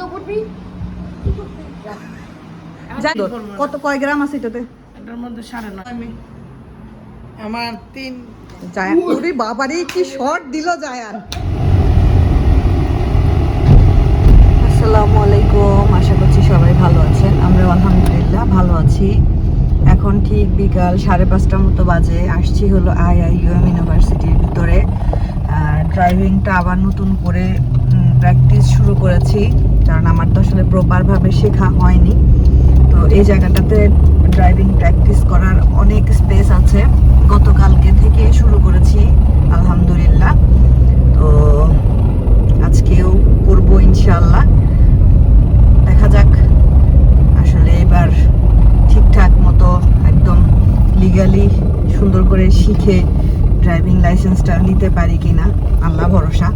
তো করবি কত কয় গ্রাম আছে এটাতে? এটার মধ্যে সাড়ে নয়। আমি আমার তিন। জায়ান ওরে বাবারে কি শর্ট দিল জায়ান আসসালামু আলাইকুম আশা করছি সবাই ভালো আছেন। আমরা আলহামদুলিল্লাহ ভালো আছি। এখন ঠিক বিকাল সাড়ে পাঁচটার মতো বাজে। আসছি হলো আই আই ইউএম ইউনিভার্সিটির ভিতরে। ড্রাইভিংটা আবার নতুন করে শুরু করেছি, কারণ আমার তো আসলে প্রপারভাবে শেখা হয়নি। তো এই জায়গাটাতে ড্রাইভিং প্র্যাকটিস করার অনেক স্পেস আছে। গতকালকে থেকে শুরু করেছি, আলহামদুলিল্লাহ। তো আজকেও করব ইনশাল্লাহ দেখা যাক, আসলে এবার ঠিকঠাক মতো একদম লিগালি সুন্দর করে শিখে ড্রাইভিং লাইসেন্সটা নিতে পারি কিনা। আল্লাহ ভরসা।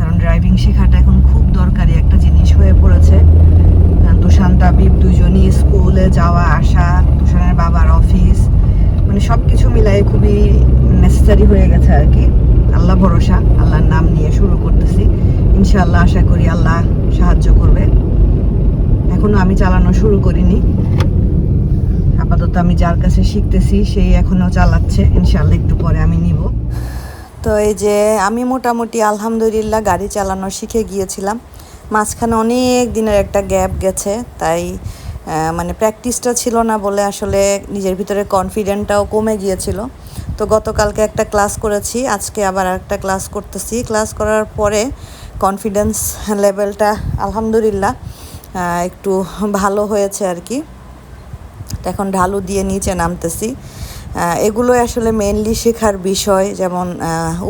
কারণ ড্রাইভিং শেখাটা এখন খুব দরকারি একটা জিনিস হয়ে পড়েছে। কারণ তুষান তাবিব দুজনই স্কুলে যাওয়া, আসা তুষানের বাবার অফিস মানে সব কিছু মিলাই খুবই নেসেসারি হয়ে গেছে আর কি। আল্লাহ ভরসা, আল্লাহর নাম নিয়ে শুরু করতেছি। ইনশাআল্লাহ আশা করি আল্লাহ সাহায্য করবে। এখনও আমি চালানো শুরু করিনি। আপাতত আমি যার কাছে শিখতেছি, সেই এখনও চালাচ্ছে। ইনশাআল্লাহ একটু পরে আমি নিব। তো এই যে আমি মোটামুটি আলহামদুলিল্লাহ গাড়ি চালানো শিখে গিয়েছিলাম। মাঝখানে অনেক দিনের একটা গ্যাপ গেছে, তাই মানে প্র্যাকটিসটা ছিল না বলে আসলে নিজের ভিতরে কনফিডেন্টটাও কমে গিয়েছিল। তো গতকালকে একটা ক্লাস করেছি, আজকে আবার একটা ক্লাস করতেছি। ক্লাস করার পরে কনফিডেন্স লেভেলটা আলহামদুলিল্লাহ একটু ভালো হয়েছে আর কি। এখন ঢালু দিয়ে নিচে নামতেছি। এগুলো আসলে মেনলি শেখার বিষয়, যেমন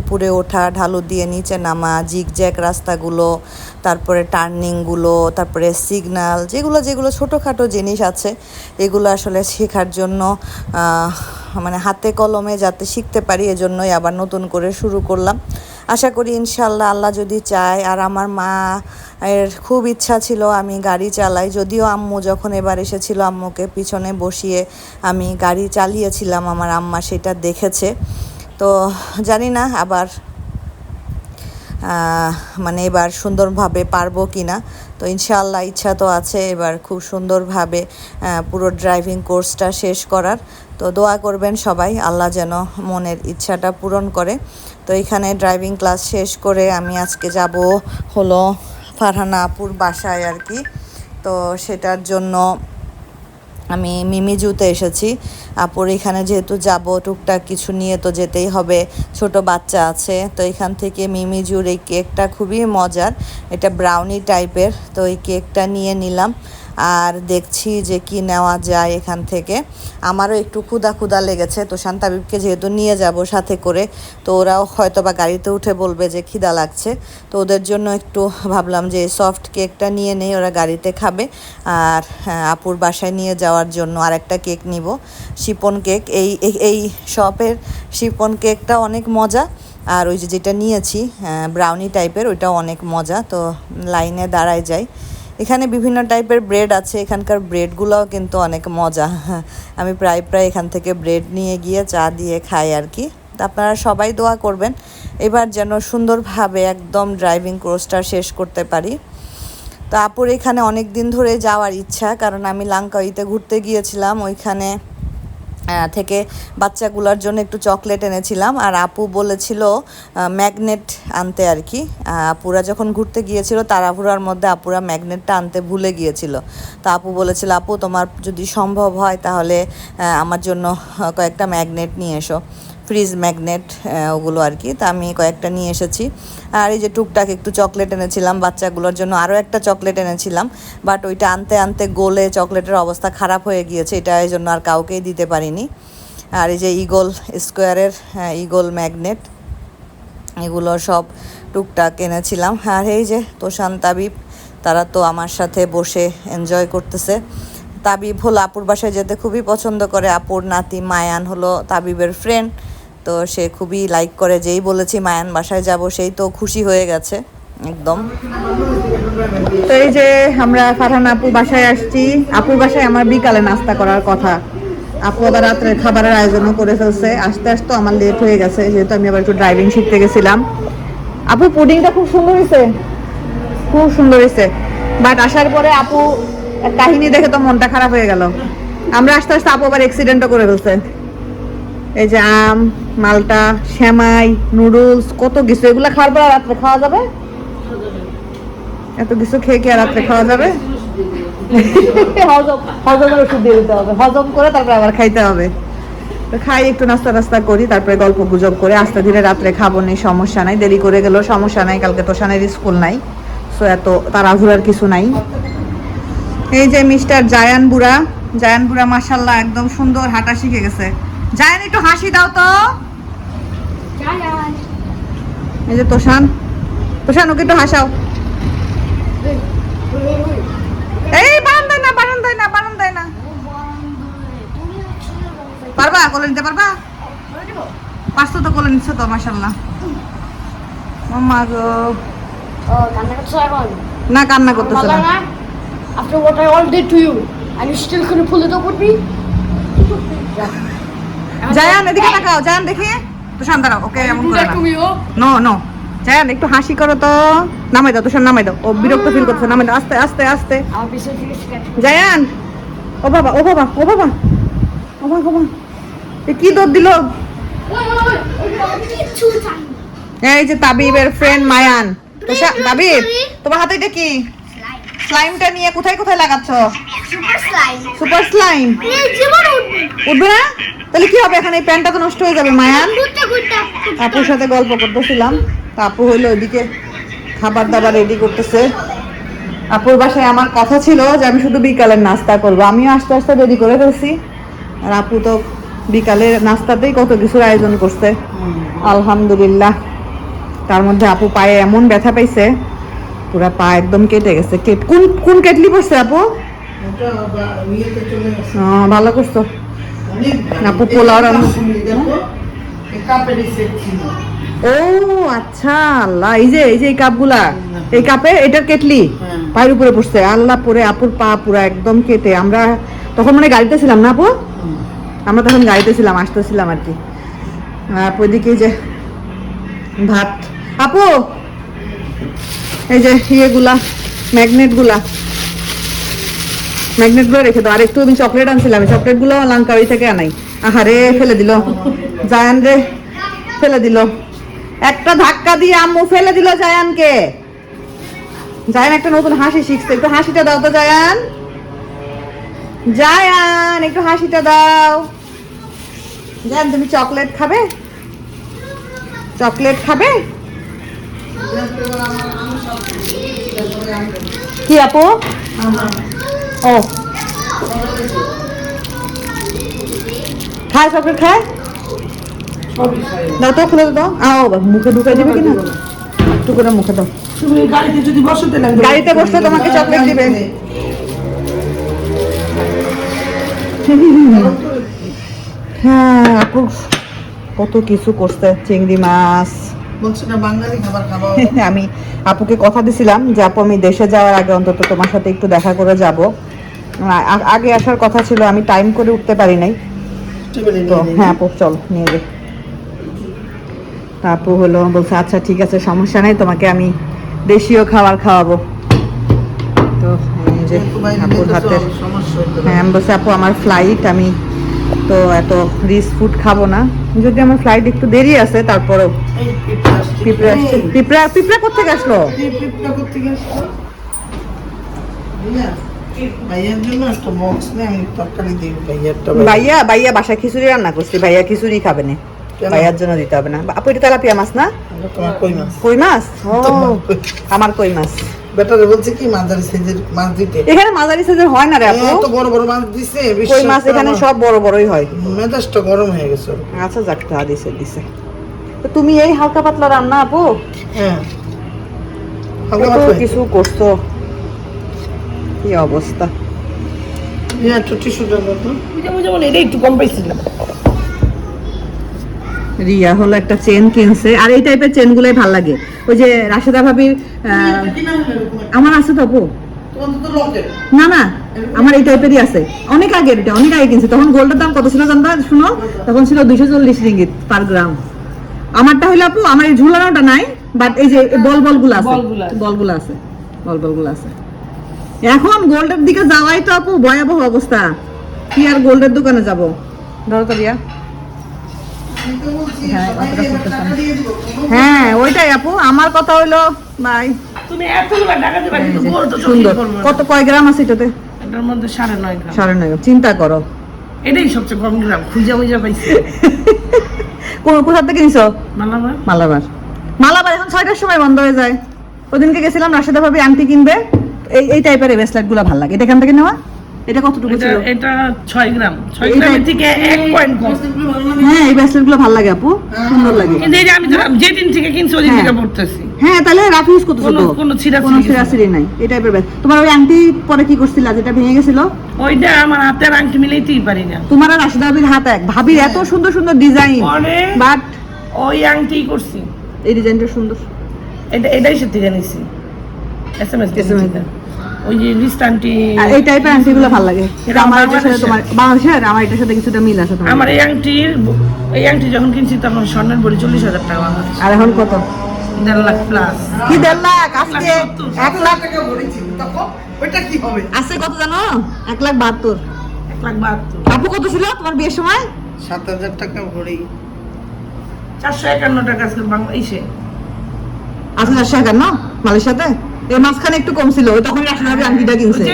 উপরে ওঠা, ঢালু দিয়ে নিচে নামা জিগজ্যাগ রাস্তাগুলো, তারপরে টার্নিংগুলো তারপরে সিগনাল যেগুলো যেগুলো ছোটোখাটো জিনিস আছে, এগুলো আসলে শেখার জন্য মানে হাতে কলমে যাতে শিখতে পারি, এজন্যই আবার নতুন করে শুরু করলাম। আশা করি ইনশাল্লাহ আল্লাহ যদি চায়, আর আমার মা এর খুব ইচ্ছা ছিল আমি গাড়ি চালাই। যদিও আম্মু যখন এবার এসেছিল আম্মুকে পিছনে বসিয়ে আমি গাড়ি চালিয়েছিলাম, আমার আম্মা সেটা দেখেছে। তো জানি না আবার মানে এবার সুন্দরভাবে পারব কি না তো ইনশাআল্লাহ ইচ্ছা তো আছে এবার খুব সুন্দরভাবে পুরো ড্রাইভিং কোর্সটা শেষ করার। তো দোয়া করবেন সবাই, আল্লাহ যেন মনের ইচ্ছাটা পূরণ করে। তো এখানে ড্রাইভিং ক্লাস শেষ করে আমি আজকে যাব হলো ফারহানা আপুর বাসায় আর কি। তো সেটার জন্য আমি মিমিজুতে এসেছি। আপুর এখানে যেহেতু যাব, টুকটাক কিছু নিয়ে তো যেতেই হবে। ছোট বাচ্চা আছে, তো এখান থেকে মিমিজুর এই কেকটা খুবই মজার। এটা ব্রাউনি টাইপের তো এই কেকটা নিয়ে নিলাম। আর দেখছি যে কি নেওয়া যায় এখান থেকে। আমারও একটু ক্ষুদা ক্ষুদা লেগেছে তো শান্তাবিবকে যেহেতু নিয়ে যাব সাথে করে তো ওরাও হয়তো বা গাড়িতে উঠে বলবে যে খিদা লাগছে। তো ওদের জন্য একটু ভাবলাম যে সফট কেকটা নিয়ে নেই ওরা গাড়িতে খাবে। আর হ্যাঁ, আপুর বাসায় নিয়ে যাওয়ার জন্য আর একটা কেক নিব। শিপন কেক এই এই- শপের শিপন কেকটা অনেক মজা। আর ওই যে যেটা নিয়েছি ব্রাউনি টাইপের ওইটাও অনেক মজা। তো লাইনে দাঁড়ায় যাই। এখানে বিভিন্ন টাইপের ব্রেড আছে, এখানকার ব্রেডগুলোও কিন্তু অনেক মজা। আমি প্রায় প্রায় এখান থেকে ব্রেড নিয়ে গিয়ে চা দিয়ে খাই আর কি আপনারা সবাই দোয়া করবেন, এবার যেন সুন্দরভাবে একদম ড্রাইভিং কোর্সটা শেষ করতে পারি। তো আপুর এখানে অনেক দিন ধরে যাওয়ার ইচ্ছা, কারণ আমি লাঙ্কাইতে ঘুরতে গিয়েছিলাম, ওইখানে থেকে বাচ্চাগুলোর জন্য একটু চকলেট এনেছিলাম। আর আপু বলেছিল ম্যাগনেট আনতে আর কি। আপুরা যখন ঘুরতে গিয়েছিল তারাপুরার মধ্যে আপুরা ম্যাগনেটটা আনতে ভুলে গিয়েছিল। তো আপু বলেছিল, আপু, তোমার যদি সম্ভব হয়, তাহলে আমার জন্য কয়েকটা ম্যাগনেট নিয়ে এসো। ফ্রিজ ম্যাগনেট ওগুলো আর কি তা আমি কয়েকটা নিয়ে এসেছি। আর এই যে টুকটাক একটু চকলেট এনেছিলাম, বাচ্চাগুলোর জন্য আরও একটা চকলেট এনেছিলাম। বাট ওইটা আনতে আনতে গোলে চকলেটের অবস্থা খারাপ হয়ে গিয়েছে, এটা এই জন্য আর কাউকেই দিতে পারিনি। আর এই যে ইগল স্কোয়ারের ইগল ম্যাগনেট এগুলো সব টুকটাক এনেছিলাম। আর এই যে তোষান তাবিব, তারা তো আমার সাথে বসে এনজয় করতেছে। তাবিব হলো আপুর বাসায় যেতে খুবই পছন্দ করে। আপুর নাতি মায়ান হলো তাবিবের ফ্রেন্ড তো সে খুবই লাইক করে, যেই বলেছি মায়ান বাসায় যাব, সেই তো খুশি হয়ে গেছে, একদম। তো এই যে আমরা ফারহান আপুর বাসায় আসছি, আপুর বাসায় আমার বিকালে নাস্তা করার কথা। আপু আবার রাত্রে খাবারের আয়োজনও করে ফেলছে, আস্তে আস্তে আমার লেট হয়ে গেছে, যেহেতু আমি আবার একটু ড্রাইভিং শিখতে গেছিলাম। আপু পুডিংটা খুব সুন্দর হয়েছে খুব সুন্দর হয়েছে বাট আসার পরে আপু কাহিনী দেখে তো মনটা খারাপ হয়ে গেল। আমরা আস্তে আস্তে আপু আবার অ্যাক্সিডেন্টও করে ফেলছে। এই যে আম, মালটা শ্যামাই নুডলস, কত কিছু। এগুলো খাওয়ার পর রাত্রে খাওয়া যাবে? এত কিছু খেয়ে কি আর রাত্রে খাওয়া যাবে? হজম করে তারপরে আবার খাইতে হবে। তো খাই, একটু নাস্তা টাস্তা করি, তারপরে গল্প গুজব করে আস্তে ধীরে রাত্রে খাব নেই সমস্যা নাই। দেরি করে গেলেও সমস্যা নাই, কালকে তো সানের স্কুল নাই। সো এত, তার তাড়াহুড়ার কিছু নাই। এই যে মিস্টার জায়ান বুড়া জায়ান বুড়া মাসাল্লাহ একদম সুন্দর হাঁটা শিখে গেছে। জায়ান একটু হাসি দাও তো। এই যে তোষান। তোষান ওকে একটু হাসাও। এই বারণ দেয় না বারণ দেয় না বারণ দেয় না। পারবা? কোলে নিতে পারবা? পাঁচশো তো কোলে নিচ্ছ তো মাসাল্লাহ মাম্মা গো? না কান্না করতেছে না। After what I all did to you, and you still couldn't pull it up with me? Zayan এদিকে তাকাও জায়ান দেখি। তুষান দাঁড়াও ওকে এমন করে না? নো জায়ান একটু হাসি করো তো। নামাই দাও তুষান নামাই দাও। ও বিরক্ত ফিল করছে নামাই দাও। আস্তে আস্তে আস্তে. জায়ান! ও বাবা ও বাবা ও বাবা। ও বাবা এ কি দৌড় দিল. এই যে তাবিবের ফ্রেন্ড মায়ান। তাবিব তোমার হাতে এটা কি? স্লাইমটা নিয়ে কোথায় কোথায় লাগাচ্ছ. সুপার স্লাইম এই জীবন উঠবে। না? তাহলে কি হবে? এখানে এই প্যান্টটা তো নষ্ট হয়ে যাবে মায়ান। আপুর সাথে গল্প করতেছিলাম। তা আপু হইল ওইদিকে খাবার দাবার রেডি করতেছে। আপুর বাসায় আমার কথা ছিল যে আমি শুধু বিকালের নাস্তা করব। আমিও আস্তে আস্তে রেডি করে ফেলছি। আর আপু তো বিকালের নাস্তাতেই কত কিছুর আয়োজন করছে। আলহামদুলিল্লাহ। তার মধ্যে আপু পায়ে এমন ব্যথা পাইছে পুরা পা একদম কেটে গেছে কোন কোন কেটলি পড়ছে আপু। আহ, ভালো করছ আপু পোলাও। ও আচ্ছা আল্লাহ এই যে এই যে এই কাপগুলা এই কাপে এটার কেটলি হ্যাঁ। পায়ের উপরে পড়ছে আল্লাহ পরে আপুর পা পুরা একদম কেটে আমরা তখন মানে গাড়িতে ছিলাম না আপু আমরা তখন গাড়িতে ছিলাম আসতেছিলাম আর কি আর ওইদিকে যে ভাত আপু এই যে ইয়েগুলা, ম্যাগনেটগুলা। ম্যাগনেটগুলো রেখে দাও। আর একটু আমি চকলেট আনছিলাম চকলেটগুলো লাঙ্কারি থেকে আনাই। আহারে, ফেলে দিল। জায়ান রে, ফেলে দিল। একটা ধাক্কা দিয়ে আম্মু ফেলে দিল জায়ানকে। জায়ান একটা নতুন হাসি শিখছে। একটু হাসিটা দাও তো জায়ান। জায়ান, একটু হাসিটা দাও। জায়ান, তুমি চকলেট খাবে? চকলেট খাবে? কি আপু? ও। খায় চকলেট খায়। দাও তো খুলে দাও। আও মুখে ঢুকে দিবে কিনা? একটু করে মুখে দাও। তুমি গাড়িতে যদি বসো গাড়িতে বসলে তোমাকে চকলেট দিবে। হ্যাঁ আপু কত কিছু করছে চিংড়ি মাছ। আমি আপুকে কথা দিছিলাম যে আপু আমি দেশে যাওয়ার আগে অন্তত তোমার সাথে একটু দেখা করে যাব। আগে আসার কথা ছিল আমি টাইম করে উঠতে পারি নাই। তো হ্যাঁ আপু চল নিয়ে তা আপু হলো বলছে আচ্ছা ঠিক আছে সমস্যা নেই তোমাকে আমি দেশীয় খাবার খাওয়াবো। তো যে আপুর হতে। হ্যাঁ আমি বলছি আপু আমার ফ্লাইট আমি তো এত রিচ ফুড খাব না। যদি আমার ফ্লাইট একটু দেরি আছে তারপরেও পিঁপড়া আসছে। পিঁপড়া পিঁপড়া পিঁপড়া কোথেকে আসলো পিঁপড়া কোত্থেকে আসলো? ভাইয়া, ভাইয়ার জন্য একটা বক্স নেই আমি তরকারি দিই ভাইয়ারটা ভাই- ভাইয়া ভাইয়া খিচুড়ি রান্না করছি। ভাইয়া খিচুড়ি খাবে না। ভাইয়ার জন্য দিতে হবে না। আপু এটা তেলাপিয়া মাছ না? কই মাছ? কই মাছ? ও তোমার কই। আমার কই মাছ। বেটারে বলছে কি মাঝারি সাইজের মাছ দিতে। এখানে মাঝারি সাইজের হয় না রে আপু? এত বড় বড় মাছ দিছে কই মাছ এখানে সব বড় বড়ই হয়। মেজাজটা গরম হয়ে গেছে। আচ্ছা যাক তা দিছে দিছে। তো তুমি এই হালকা পাতলা রান্না আপু? হ্যাঁ। কিছু করছ? কি অবস্থা? রিয়া হলো একটা চেন কিনছে আর এই টাইপের চেন গুলাই ভালো লাগে। ওই যে রাশেদা ভাবির আমার আছে তো আপু। না না আমার এই টাইপেরই আছে। অনেক আগের এটা অনেক আগে কিনছে। তখন গোল্ডের দাম কত ছিল জানতো? শুনো তখন ছিল দুইশো চল্লিশ রিঙ্গিত পার গ্রাম আমারটা হইল আপু আমার এই ঝুলানোটা নাই বাট এই যে বল বলগুলো আছে। বলগুলো আছে। বলগুলো আছে বল বলগুলো আছে। এখন গোল্ডের দিকে যাওয়াই তো আপু ভয়াবহ অবস্থা। কি আর গোল্ডের দোকানে যাব? ধরো তো রিয়া হ্যাঁ, না। হ্যাঁ ওইটাই আপু আমার কথা হইল ভাই। তুমি এতগুলো টাকা দেবা কিন্তু গোল তো সুন্দর। কত কয় গ্রাম আছে এটাতে? এটার মধ্যে সাড়ে নয় গ্রাম। সাড়ে নয় গ্রাম। চিন্তা করো। এটাই সবচেয়ে কম গ্রাম খুঁজে মুজে পাইছি। কোথা থেকে নিছো? মালাবার। মালাবার। মালাবার এখন ছয়টার সময় বন্ধ হয়ে যায়। ওদিনকে গেছিলাম রাশেদা ভাবি আংটি কিনবে। এই এই টাইপের ব্রেসলেটগুলো ভালো লাগে। এটা এখান থেকে নেওয়া? এটা কতটুকু ছিল? এটা ছয় গ্রাম। ছয় গ্রামের থেকে এক পয়েন্ট কম। হ্যাঁ এই ভালো লাগে আপু। সুন্দর লাগে। কিন্তু এই যে আমি ধরলাম যেদিন থেকে কিনছি ওদিন হ্যাঁ। থেকে পড়তেছি। হ্যাঁ তাহলে রাফ ইউজ করতেছো কোনো তো? কোনো ছিঁড়া কোনো সিরাসিরি নাই। এই টাইপের ব্যাগ তোমার ওই আংটি পরে কি করছিল? যেটা ভেঙে গেছিল? ওইটা আমার হাতের আংটি মিলাইতেই পারি না। তোমার আর ভাবির হাত এক। ভাবির এত সুন্দর সুন্দর ডিজাইন বাট ওই আংটি করছি। এই ডিজাইনটা সুন্দর। এটা এটাই সে থেকে নিছি এস এম এস SMS ওই যে লিস্ট আংটি আর এই টাইপের আংটি গুলো ভালো লাগে। এটা আমার এটার সাথে। তোমার বাংলাদেশের আমার এটার সাথে কিছুটা মিল আছে তোমার। আমার এই আংটির এই আংটি যখন কিনছি তখন স্বর্ণের বড়ি চল্লিশ হাজার টাকা আর এখন কত? দেড় লাখ প্লাস কি দেড় লাখ? আজকে এক লাখ ওইটা কি হবে? আছে কত জানো? এক লাখ বাহাত্তর। এক লাখ বাহাত্তর। আপু কত ছিল তোমার বিয়ের সময়? সাত হাজার টাকা ভরি। চারশো একান্ন টাকা আজকে বাংলা ইসে আচ্ছা চারশো একান্ন? মালয়েশিয়াতে এই মাঝখানে একটু কম ছিল তখন রাশি আংটিটা কিনছে।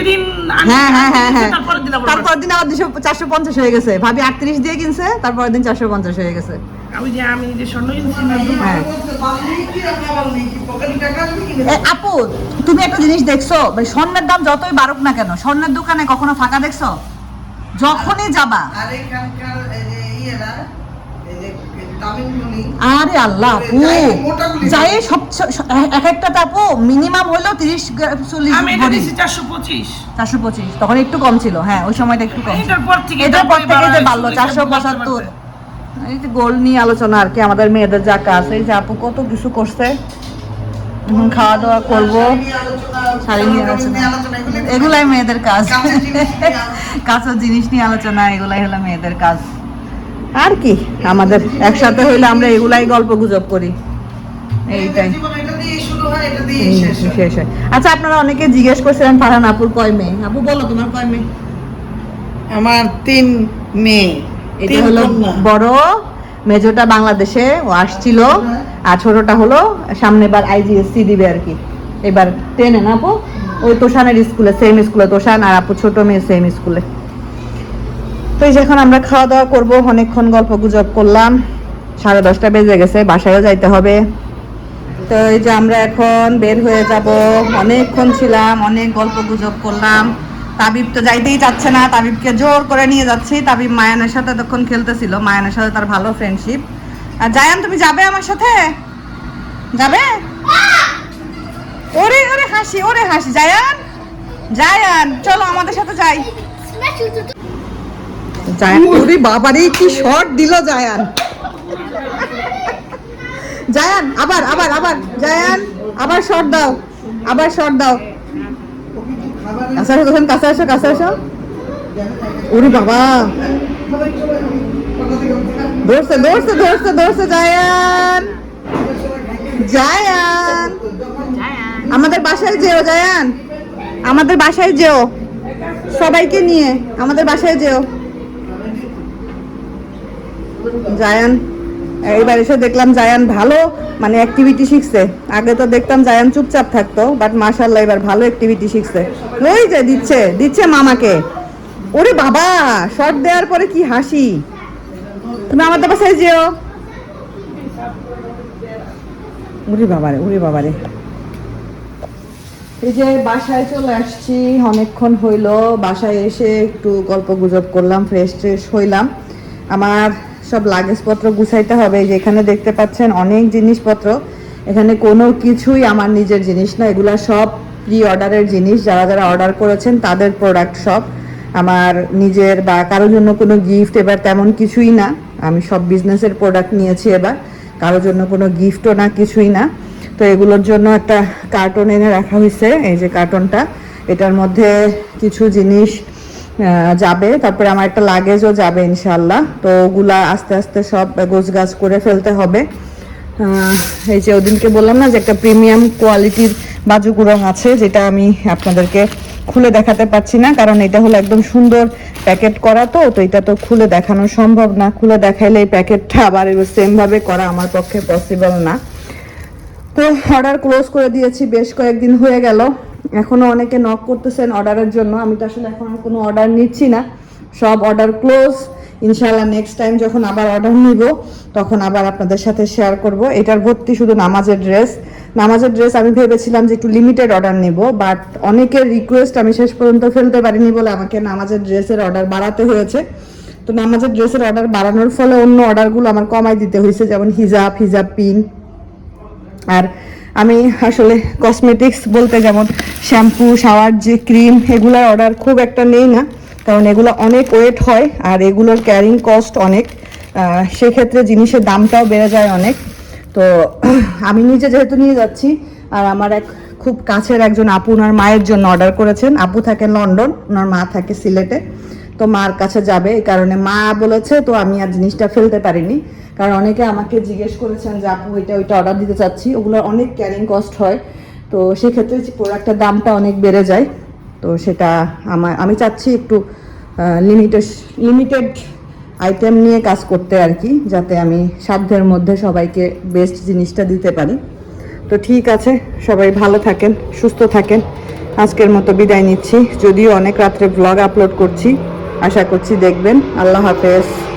হ্যাঁ হ্যাঁ হ্যাঁ হ্যাঁ। তারপরের দিন আবার তারপর দিন আবার দুশো চারশো পঞ্চাশ হয়ে গেছে। ভাবি আটত্রিশ দিয়ে কিনছে তারপরের দিন চারশো পঞ্চাশ হয়ে গেছে। আমি যে আমি যে স্বর্ণ কিনছি না হ্যাঁ। আপু তুমি একটা জিনিস দেখছ? মানে স্বর্ণের দাম যতই বাড়ুক না কেন স্বর্ণের দোকানে কখনো ফাঁকা দেখছ? যখনই যাবা। আর এখানকার ইয়েরা, আরে আল্লাহ আপু যাই সব এক একটা আপু মিনিমাম হলো তিরিশ চল্লিশ আমি এটা ভরি। চারশো পঁচিশ। চারশো পঁচিশ তখন একটু কম ছিল। হ্যাঁ ওই সময়টা একটু কম এটার পর থেকে এটার পর থেকে যে বাড়লো চারশো পঁচাত্তর। এই যে গোল্ড নিয়ে আলোচনা আর কি আমাদের মেয়েদের যা কাজ এই যে আপু কত কিছু করছে। এখন খাওয়া দাওয়া করব শাড়ি নিয়ে আলোচনা। এগুলাই মেয়েদের কাজ। কাঁচের জিনিস নিয়ে আলোচনা এগুলাই হলো মেয়েদের কাজ। আর কি আমাদের একসাথে হইলে আমরা এগুলাই গল্প গুজব করি। এইটাই। শেষ হয়। আচ্ছা আপনারা অনেকে জিজ্ঞেস করছিলেন ফারহান আপুর কয় মেয়ে? আপু বলো তোমার কয় মেয়ে? আমার তিন মেয়ে। এটা হলো বড় মেজোটা বাংলাদেশে ও আসছিল আর ছোটটা হলো সামনে বার আইজিএসসি দিবে আর কি। এবার টেনে না আপু? ওই তোষানের স্কুলে সেম স্কুলে তোষান আর আপু ছোট মেয়ে সেম স্কুলে তো এই যে এখন আমরা খাওয়া দাওয়া করব, অনেকক্ষণ গল্প গুজব করলাম। সাড়ে দশটা বেজে গেছে, বাসায়ও যাইতে হবে। তো এই যে আমরা এখন বের হয়ে যাব, অনেকক্ষণ ছিলাম, অনেক গল্প গুজব করলাম। তাবিব তো যাইতেই চাচ্ছে না, তাবিবকে জোর করে নিয়ে যাচ্ছি। তাবিব মায়ানের সাথে তখন খেলতেছিল, মায়ানের সাথে তার ভালো ফ্রেন্ডশিপ আর জায়ান, তুমি যাবে আমার সাথে? যাবে? ওরে ওরে হাসি ওরে হাসি। জায়ান? জায়ান, চলো আমাদের সাথে যাই। জায়ান ওরে বাবারে কি শট দিল জায়ান। জায়ান আবার আবার আবার। জায়ান আবার শট দাও আবার শট দাও। কাছে আসো তখন কাছে আসো কাছে আসো। ওরে বাবা। ধরছে ধরছে ধরছে ধরছে জায়ান। জায়ান। আমাদের বাসায় যেও জায়ান। আমাদের বাসায় যেও। সবাইকে নিয়ে আমাদের বাসায় যেও। জায়ান, এইবার এসে দেখলাম জায়ান ভালো মানে অ্যাক্টিভিটি শিখছে। আগে তো দেখতাম জায়ান চুপচাপ থাকতো বাট মাশাল্লাহ এবার ভালো অ্যাক্টিভিটি শিখছে। ওই যে দিচ্ছে দিচ্ছে মামাকে। ওরে বাবা শট দেওয়ার পরে কি হাসি। তুমি আমাদের বাসায় যেও। ওরে বাবারে ওরে বাবারে। এই যে বাসায় চলে আসছি, অনেকক্ষণ হইল, বাসায় এসে একটু গল্প গুজব করলাম ফ্রেশ ট্রেশ হইলাম। আমার সব লাগেজপত্র গুছাইতে হবে। এই যে এখানে দেখতে পাচ্ছেন অনেক জিনিসপত্র। এখানে কোনো কিছুই আমার নিজের জিনিস না। এগুলা সব প্রি অর্ডারের জিনিস। যারা যারা অর্ডার করেছেন, তাদের প্রোডাক্ট সব আমার নিজের বা কারোর জন্য কোনো গিফট এবার তেমন কিছুই না। আমি সব বিজনেসের প্রোডাক্ট নিয়েছি এবার। কারোর জন্য কোনো গিফটও না, কিছুই না। তো এগুলোর জন্য একটা কার্টন এনে রাখা হয়েছে এই যে কার্টনটা এটার মধ্যে কিছু জিনিস যাবে। তারপরে আমার একটা লাগেজও যাবে ইনশাল্লাহ তো ওগুলা আস্তে আস্তে সব গোছ গাছ করে ফেলতে হবে। এই যে ওদিনকে বললাম না যে একটা প্রিমিয়াম কোয়ালিটির বাজু গুরং আছে, যেটা আমি আপনাদেরকে খুলে দেখাতে পারছি না, কারণ এটা হলো একদম সুন্দর প্যাকেট করা তো তো এটা তো খুলে দেখানো সম্ভব না। খুলে দেখাইলে এই প্যাকেটটা আবার সেম ভাবে করা আমার পক্ষে পসিবল না। তো অর্ডার ক্লোজ করে দিয়েছি, বেশ কয়েকদিন হয়ে গেল। এখনও অনেকে নক করতেছেন অর্ডারের জন্য। আমি তো আসলে এখন কোনো অর্ডার নিচ্ছি না। সব অর্ডার ক্লোজ ইনশাআল্লাহ নেক্সট টাইম যখন আবার অর্ডার নিব, তখন আবার আপনাদের সাথে শেয়ার করব। এটার ভর্তি শুধু নামাজের ড্রেস নামাজের ড্রেস আমি ভেবেছিলাম যে একটু লিমিটেড অর্ডার নিব বাট অনেকের রিকোয়েস্ট আমি শেষ পর্যন্ত ফেলতে পারিনি বলে আমাকে নামাজের ড্রেসের অর্ডার বাড়াতে হয়েছে। তো নামাজের ড্রেসের অর্ডার বাড়ানোর ফলে অন্য অর্ডারগুলো আমার কমাই দিতে হয়েছে, যেমন হিজাব হিজাব পিন আর আমি আসলে কসমেটিক্স বলতে যেমন শ্যাম্পু শাওয়ার যে ক্রিম এগুলোর অর্ডার খুব একটা নেই না, কারণ এগুলো অনেক ওয়েট হয় আর এগুলোর ক্যারিং কস্ট অনেক। সেক্ষেত্রে জিনিসের দামটাও বেড়ে যায় অনেক। তো আমি নিজে যেহেতু নিয়ে যাচ্ছি, আর আমার এক খুব কাছের একজন আপু ওনার মায়ের জন্য অর্ডার করেছেন। আপু থাকে লন্ডন, ওনার মা থাকে সিলেটে। তো মার কাছে যাবে, এই কারণে মা বলেছে, তো আমি আর জিনিসটা ফেলতে পারিনি। কারণ অনেকে আমাকে জিজ্ঞেস করেছেন যে, আপু, এটা, ওইটা অর্ডার দিতে চাচ্ছি। ওগুলোর অনেক ক্যারিং কস্ট হয়। তো সেক্ষেত্রে প্রোডাক্টের দামটা অনেক বেড়ে যায়। তো সেটা আমার আমি চাচ্ছি একটু লিমিটেড লিমিটেড আইটেম নিয়ে কাজ করতে আর কি, যাতে আমি সাধ্যের মধ্যে সবাইকে বেস্ট জিনিসটা দিতে পারি। তো ঠিক আছে, সবাই ভালো থাকেন, সুস্থ থাকেন। আজকের মতো বিদায় নিচ্ছি। যদিও অনেক রাত্রে ব্লগ আপলোড করছি। আশা করছি দেখবেন। আল্লাহ হাফেজ।